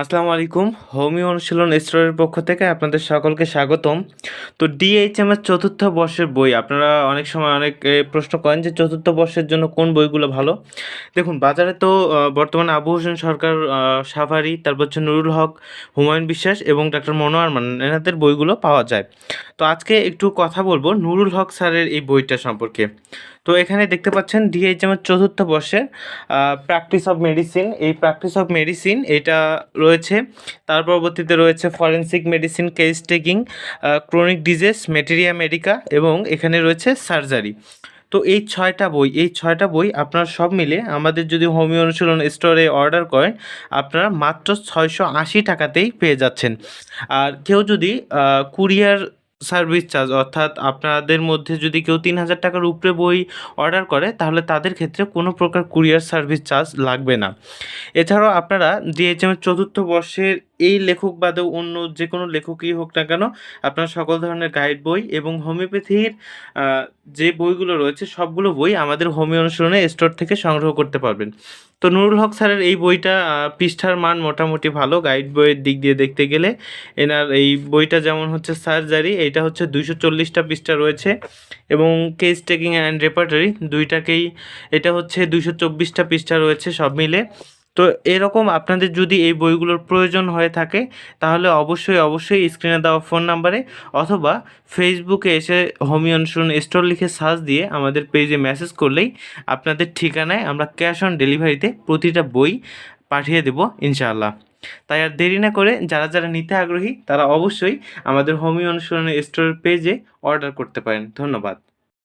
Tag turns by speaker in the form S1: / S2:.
S1: আসসালামু আলাইকুম। হোমিও অনুশীলন স্টোরের পক্ষ থেকে আপনাদের সকলকে স্বাগতম। তো ডিএইচএম এর চতুর্থ বর্ষের বই, আপনারা অনেক সময় অনেক প্রশ্ন করেন যে চতুর্থ বর্ষের জন্য কোন বইগুলো ভালো? দেখুন, বাজারে তো বর্তমানে আবু হোসেন সরকার সাফারি তারপর হচ্ছে নুরুল হক, হুমায়ুন বিশ্বাস এবং ডাক্তার মনোয়ার মান, এনাদের বইগুলো পাওয়া যায়। তো আজকে একটু কথা বলব নুরুল হক স্যারের এই বইটা সম্পর্কে। তো এখানে দেখতে পাচ্ছেন ডিএইচএম এর চতুর্থ বর্ষের প্র্যাকটিস অফ মেডিসিন এই প্র্যাকটিস অফ মেডিসিন এটা রয়েছে। তার পরবর্তীতে রয়েছে forensic medicine case taking chronic disease materia medica এবং এখানে রয়েছে সার্জারি তো এই ছয়টা বই, এই ছয়টা বই আপনারা সব মিলে আমাদের যদি হোমিও অনুশীলন স্টোরে অর্ডার করেন, আপনারা মাত্র ছয়শো আশি টাকাতেই পেয়ে যাচ্ছেন। আর কেউ যদি কুরিয়ার সার্ভিস চার্জ, অর্থাৎ আপনাদের মধ্যে যদি কেউ তিন হাজার টাকার উপরে বই অর্ডার করে, তাহলে তাদের ক্ষেত্রে কোনো প্রকার কুরিয়ার সার্ভিস চার্জ লাগবে না। এছাড়াও আপনারা ডিএইচএম এর চতুর্থ বর্ষের এই লেখক বাদেও অন্য যে কোনো লেখকই হোক না কেন, আপনারা সকল ধরনের গাইড বই এবং হোমিওপ্যাথির যে বইগুলো রয়েছে, সবগুলো বই আমাদের হোমিও অনুশীলনে স্টোর থেকে সংগ্রহ করতে পারবেন। তো নুরুল হক স্যারের এই বইটা পৃষ্ঠার মান মোটামুটি ভালো। গাইড বইয়ের দিক দিয়ে দেখতে গেলে এনার এই বইটা যেমন হচ্ছে সার্জারি এটা হচ্ছে দুইশো চল্লিশটা পৃষ্ঠা রয়েছে এবং কেস টেকিং অ্যান্ড রেপার্টারি দুইটাকেই, এটা হচ্ছে দুইশো চব্বিশটা পৃষ্ঠা রয়েছে সব মিলে। তো এরকম আপনাদের যদি এই বইগুলোর প্রয়োজন হয়ে থাকে, তাহলে অবশ্যই অবশ্যই স্ক্রিনে দেওয়া ফোন নাম্বারে অথবা ফেসবুকে এসে হোমিও অনুসরণ স্টোর লিখে সার্চ দিয়ে আমাদের পেজে মেসেজ করলেই আপনাদের ঠিকানায় আমরা ক্যাশ অন ডেলিভারিতে প্রতিটা বই পাঠিয়ে দেব, ইনশাআল্লাহ। তাই আর দেরি না করে যারা যারা নিতে আগ্রহী, তারা অবশ্যই আমাদের হোমিও অনুসরণের স্টোরের পেজে অর্ডার করতে পারেন। ধন্যবাদ।